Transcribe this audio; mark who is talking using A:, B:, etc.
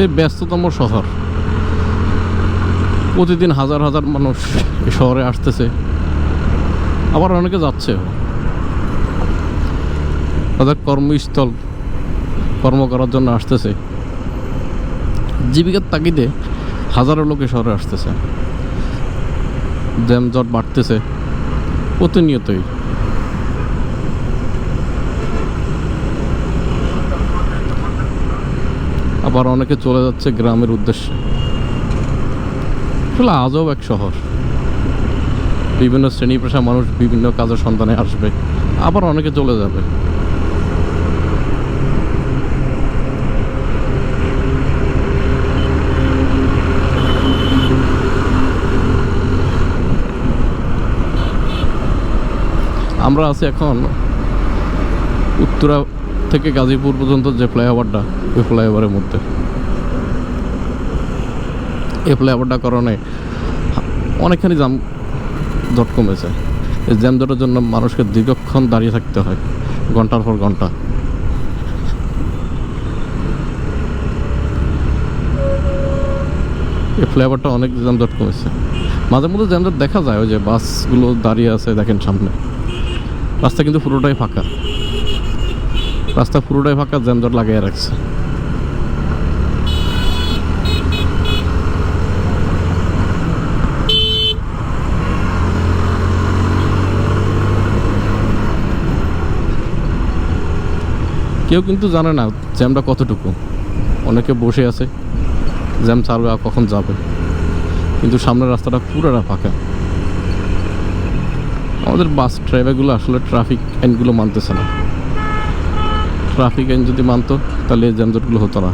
A: এই ব্যস্ততম শহর। প্রতিদিন হাজার হাজার মানুষ এই শহরে আসতেছে। আবার অনেকে যাচ্ছে তাদের কর্মস্থল, কর্ম করার জন্য আসতেছে। জীবিকার তাগিদে হাজারো লোকে শহরে আসতেছে। জ্যামজট বাড়তেছে। প্রতিনিয়তই। আবার অনেকে চলে যাচ্ছে গ্রামের উদ্দেশ্যে। আসলে আজব এক শহর। বিভিন্ন শ্রেণি পেশা মানুষ বিভিন্ন কাজের সন্ধানে আসবে, আবার অনেকে চলে যাবে। আমরা আছি এখন উত্তরা থেকে গাজীপুর পর্যন্ত যে ফ্লাইওভারটা, ওই ফ্লাইওভারের মধ্যে। এই ফ্লাইওভারটার কারণে অনেকখানি জাম জট কমেছে। এই জ্যাম জটের জন্য মানুষকে দীর্ঘক্ষণ দাঁড়িয়ে থাকতে হয়, ঘণ্টার পর ঘণ্টা। এই ফ্লেভারটা অনেক যানজট কমেছে। মাঝে মধ্যে যানজট দেখা যায়, ওই যে বাসগুলো দাঁড়িয়ে আছে দেখেন সামনে। রাস্তা কিন্তু পুরোটাই ফাঁকা। রাস্তা পুরোটাই ফাঁকা, যানজট লাগিয়ে রাখছে। কেউ কিন্তু জানে না জ্যামটা কতটুকু। অনেকে বসে আছে, জ্যাম ছাড়বে আর কখন যাবে। কিন্তু সামনের রাস্তাটা পুরোটা ফাঁকা। আমাদের বাস ড্রাইভারগুলো আসলে ট্রাফিক আইনগুলো মানতেছে না। ট্রাফিক আইন যদি মানত তাহলে এই যানজটগুলো হতো না।